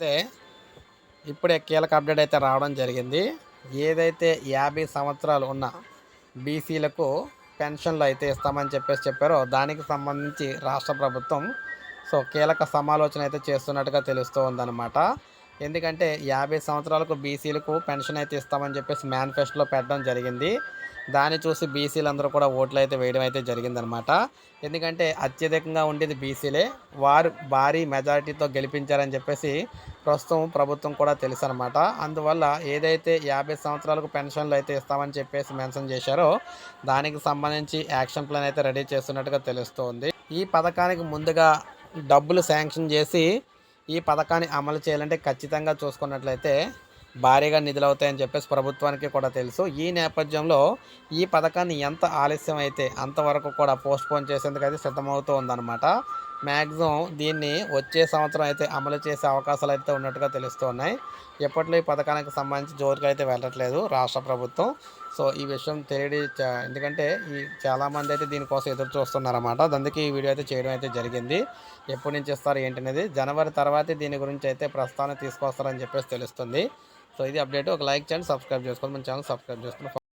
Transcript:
అయితే ఇప్పుడే కీలక అప్డేట్ అయితే రావడం జరిగింది. ఏదైతే యాభై సంవత్సరాలు ఉన్న బీసీలకు పెన్షన్లు అయితే ఇస్తామని చెప్పేసి చెప్పారో దానికి సంబంధించి రాష్ట్ర ప్రభుత్వం సో కీలక సమాలోచన అయితే చేస్తున్నట్టుగా తెలుస్తూ ఉందన్నమాట. ఎందుకంటే యాభై సంవత్సరాలకు బీసీలకు పెన్షన్ అయితే ఇస్తామని చెప్పేసి మేనిఫెస్టోలో పెట్టడం జరిగింది. దాన్ని చూసి బీసీలు అందరూ కూడా ఓట్లు అయితే వేయడం అయితే జరిగిందనమాట ఎందుకంటే అత్యధికంగా ఉండేది బీసీలే. వారు భారీ మెజారిటీతో గెలిపించారని చెప్పేసి ప్రస్తుతం ప్రభుత్వం కూడా తెలుసు అనమాట అందువల్ల ఏదైతే యాభై సంవత్సరాలకు పెన్షన్లు అయితే ఇస్తామని చెప్పేసి మెన్షన్ చేశారో దానికి సంబంధించి యాక్షన్ ప్లాన్ అయితే రెడీ చేస్తున్నట్టుగా తెలుస్తోంది. ఈ పథకానికి ముందుగా డబ్బులు శాంక్షన్ చేసి ఈ పథకాన్ని అమలు చేయాలంటే ఖచ్చితంగా చూసుకున్నట్లయితే భారీగా నిధులు అవుతాయని చెప్పేసి ప్రభుత్వానికి కూడా తెలుసు. ఈ నేపథ్యంలో ఈ పథకాన్ని ఎంత ఆలస్యం అయితే అంతవరకు కూడా పోస్ట్పోన్ చేసేందుకు అయితే సిద్ధమవుతూ ఉందన్నమాట మ్యాక్సిమం దీన్ని వచ్చే సంవత్సరం అయితే అమలు చేసే అవకాశాలు అయితే ఉన్నట్టుగా తెలుస్తున్నాయి. ఎప్పట్లో ఈ పథకానికి సంబంధించి జోరుగా అయితే వెళ్ళట్లేదు రాష్ట్ర ప్రభుత్వం. సో ఈ విషయం తెలియడి ఎందుకంటే ఈ చాలామంది అయితే దీనికోసం ఎదురు చూస్తున్నారన్నమాట. అందుకే ఈ వీడియో అయితే చేయడం అయితే జరిగింది. ఎప్పటి నుంచి ఇస్తారు ఏంటనేది జనవరి తర్వాతే దీని గురించి అయితే ప్రస్తావన తీసుకొస్తారని చెప్పేసి తెలుస్తుంది. సో ఇది అప్డేట్. ఒక లైక్ చేయండి సబ్స్క్రైబ్ చేసుకోండి. మన ఛానల్ సబ్స్క్రైబ్ చేసుకుని